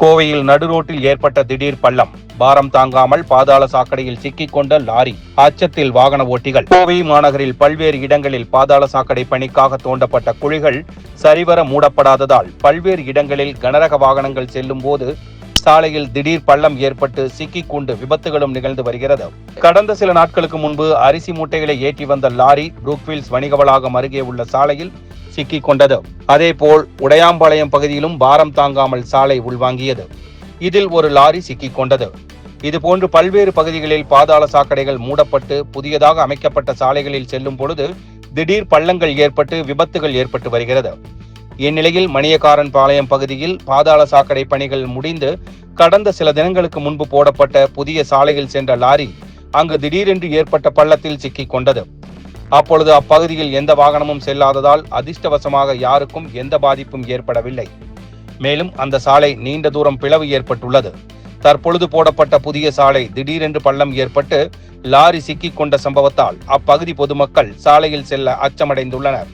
கோவையில் நடுரோட்டில் ஏற்பட்ட திடீர் பள்ளம். பாரம் தாங்காமல் பாதாள சாக்கடையில் சிக்கிக் கொண்ட லாரி அச்சத்தில் வாகன ஓட்டிகள். கோவை மாநகரில் பல்வேறு இடங்களில் பாதாள சாக்கடை பணிக்காக தோண்டப்பட்ட குழிகள் சரிவர மூடப்படாததால் பல்வேறு இடங்களில் கனரக வாகனங்கள் செல்லும் போது சாலையில் திடீர் பள்ளம் ஏற்பட்டு சிக்கிக் கொண்டு விபத்துகளும் நிகழ்ந்து வருகிறது. கடந்த சில நாட்களுக்கு முன்பு அரிசி மூட்டைகளை ஏற்றி வந்த லாரி புரூக்ஃபீல்ட்ஸ் வணிக வளாகம் அருகே உள்ள சாலையில் சிக்கிக் கொண்டது. அதேபோல் உடையாம்பாளையம் பகுதியிலும் பாரம் தாங்காமல் சாலை உள்வாங்கியது. இதில் ஒரு லாரி சிக்கிக் கொண்டது. இதுபோன்று பல்வேறு பகுதிகளில் பாதாள சாக்கடைகள் மூடப்பட்டு புதியதாக அமைக்கப்பட்ட சாலைகளில் செல்லும் பொழுது திடீர் பள்ளங்கள் ஏற்பட்டு விபத்துகள் ஏற்பட்டு வருகிறது. இந்நிலையில் மணியக்காரன் பாளையம் பகுதியில் பாதாள சாக்கடை பணிகள் முடிந்து கடந்த சில தினங்களுக்கு முன்பு போடப்பட்ட புதிய சாலையில் சென்ற லாரி அங்கு திடீரென்று ஏற்பட்ட பள்ளத்தில் சிக்கிக் கொண்டது. அப்பொழுது அப்பகுதியில் எந்த வாகனமும் செல்லாததால் அதிர்ஷ்டவசமாக யாருக்கும் எந்த பாதிப்பும் ஏற்படவில்லை. மேலும் அந்த சாலை நீண்ட தூரம் பிளவு ஏற்பட்டுள்ளது. தற்பொழுது போடப்பட்ட புதிய சாலை திடீரென்று பள்ளம் ஏற்பட்டு லாரி சிக்கிக் கொண்ட சம்பவத்தால் அப்பகுதி பொதுமக்கள் சாலையில் செல்ல அச்சமடைந்துள்ளனர்.